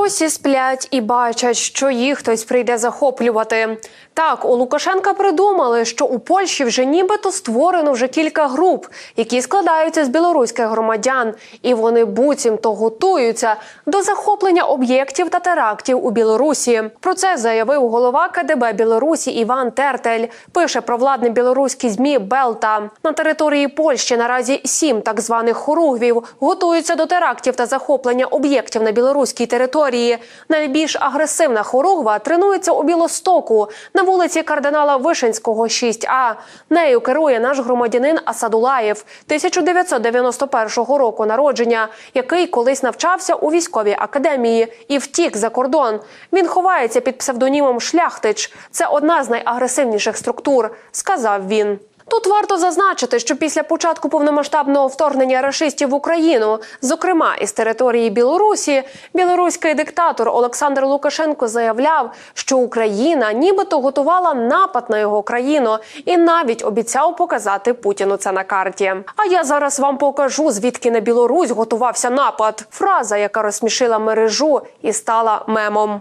Білорусі сплять і бачать, що їх хтось прийде захоплювати. Так, у Лукашенка придумали, що у Польщі вже нібито створено вже кілька груп, які складаються з білоруських громадян, і вони буцімто готуються до захоплення об'єктів та терактів у Білорусі. Про це заявив голова КДБ Білорусі Іван Тертель. Пише про владне білоруські змі Белта на території Польщі. Наразі сім так званих хоругвів готуються до терактів та захоплення об'єктів на білоруській території. Найбільш агресивна хоругва тренується у Білостоку на вулиці кардинала Вишинського, 6А. Нею керує наш громадянин Асадулаєв 1991 року народження, який колись навчався у військовій академії і втік за кордон. Він ховається під псевдонімом Шляхтич. Це одна з найагресивніших структур, сказав він. Тут варто зазначити, що після початку повномасштабного вторгнення рашистів в Україну, зокрема із території Білорусі, білоруський диктатор Олександр Лукашенко заявляв, що Україна нібито готувала напад на його країну і навіть обіцяв показати Путіну це на карті. А я зараз вам покажу, звідки на Білорусь готувався напад. Фраза, яка розсмішила мережу і стала мемом.